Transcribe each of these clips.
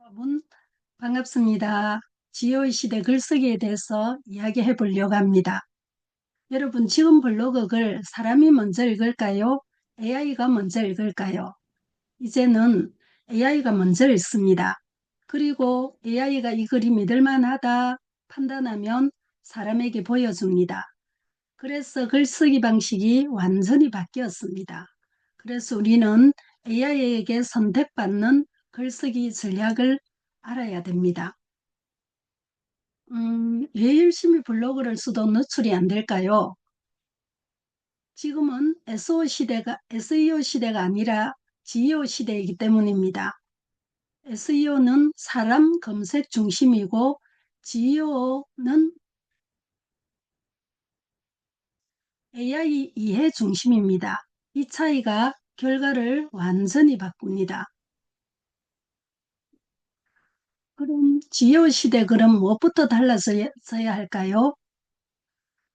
여러분, 반갑습니다. 지효의 시대 글쓰기에 대해서 이야기해 보려고 합니다. 여러분, 지금 블로그를 사람이 먼저 읽을까요? AI가 먼저 읽을까요? 이제는 AI가 먼저 읽습니다. 그리고 AI가 이 글이 믿을만하다 판단하면 사람에게 보여줍니다. 그래서 글쓰기 방식이 완전히 바뀌었습니다. 그래서 우리는 AI에게 선택받는 글쓰기 전략을 알아야 됩니다. 음, 왜 열심히 블로그를 써도 노출이 안 될까요? 지금은 SEO 시대가, SEO 시대가 아니라 GEO 시대이기 때문입니다. SEO는 사람 검색 중심이고 GEO는 AI 이해 중심입니다. 이 차이가 결과를 완전히 바꿉니다. 그럼 지효 시대 그럼 무엇부터 달라져야 할까요?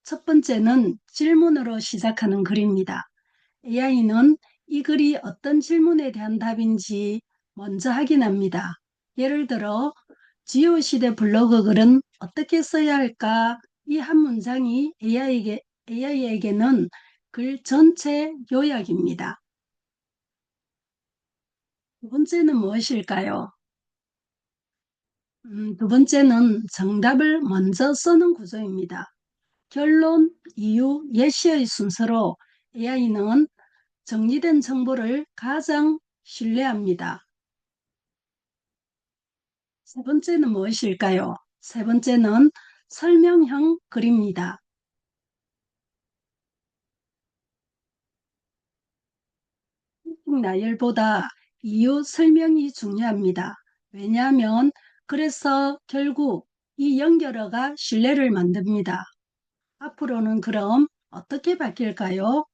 첫 번째는 질문으로 시작하는 글입니다. AI는 이 글이 어떤 질문에 대한 답인지 먼저 확인합니다. 예를 들어 지효 시대 블로그 글은 어떻게 써야 할까? 이 한 문장이 AI에게, AI에게는 글 전체 요약입니다. 두 번째는 무엇일까요? 음, 두 번째는 정답을 먼저 쓰는 구조입니다. 결론, 이유, 예시의 순서로 AI는 정리된 정보를 가장 신뢰합니다. 세 번째는 무엇일까요? 세 번째는 설명형 글입니다. 나열보다 이유 설명이 중요합니다. 왜냐하면 그래서 결국 이 연결어가 신뢰를 만듭니다. 앞으로는 그럼 어떻게 바뀔까요?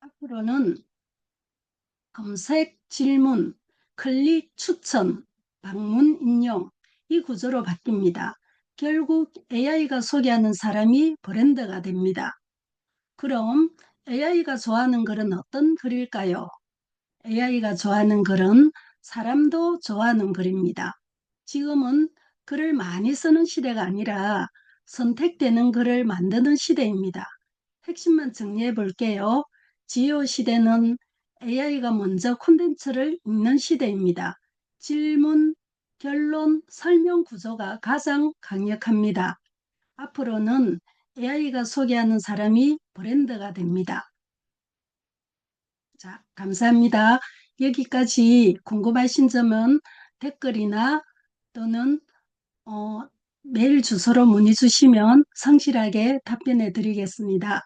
앞으로는 검색, 질문, 클릭, 추천, 방문, 인용 이 구조로 바뀝니다. 결국 AI가 소개하는 사람이 브랜드가 됩니다. 그럼 AI가 좋아하는 글은 어떤 글일까요? AI가 좋아하는 글은 사람도 좋아하는 글입니다. 지금은 글을 많이 쓰는 시대가 아니라 선택되는 글을 만드는 시대입니다. 핵심만 정리해 볼게요. 지오 시대는 AI가 먼저 콘텐츠를 읽는 시대입니다. 질문, 결론, 설명 구조가 가장 강력합니다. 앞으로는 AI가 소개하는 사람이 브랜드가 됩니다. 자, 감사합니다. 여기까지 궁금하신 점은 댓글이나 또는 어, 메일 주소로 문의 주시면 성실하게 답변해 드리겠습니다.